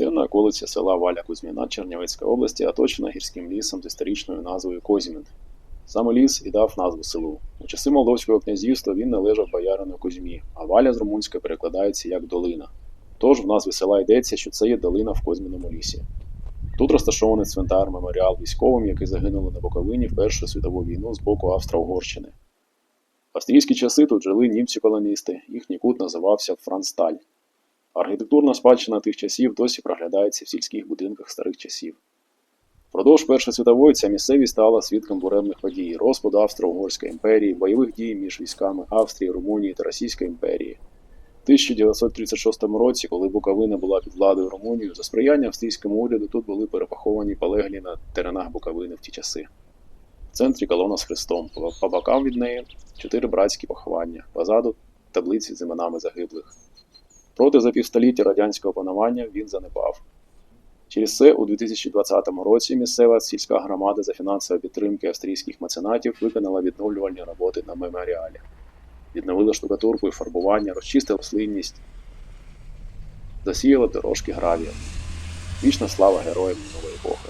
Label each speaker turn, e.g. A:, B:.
A: Південна околиця села Валя Кузьміна Чернівецької області оточена гірським лісом з історичною назвою Козімин. Саме ліс і дав назву селу. У часи Молдовського князівства він належав боярину Кузьмі, а Валя з румунської перекладається як долина. Тож в назві села йдеться, що це є долина в Козьміному лісі. Тут розташований цвинтар меморіал військовим, які загинули на Буковині в Першу світову війну з боку Австро-Угорщини. В австрійські часи тут жили німці-колоністи, їхній кут називався Франсталь. Архітектурна спадщина тих часів досі проглядається в сільських будинках старих часів. Впродовж Першої світової ця місцевість стала свідком буремних подій, розпаду Австро-Угорської імперії, бойових дій між військами Австрії, Румунії та Російської імперії. В 1936 році, коли Буковина була під владою Румунії, за сприяння австрійському уряду тут були перепоховані полеглі на теренах Буковини в ті часи. В центрі колона з хрестом, по бокам від неї чотири братські поховання, позаду таблиці з іменами загиблих. Проти за півстоліття радянського панування він занепав. Через це у 2020 році місцева сільська громада за фінансової підтримки австрійських меценатів виконала відновлювальні роботи на меморіалі. Відновила штукатурку і фарбування, розчистила рослинність, засіяла дорожки гравієм. Вічна слава героям минулої епохи.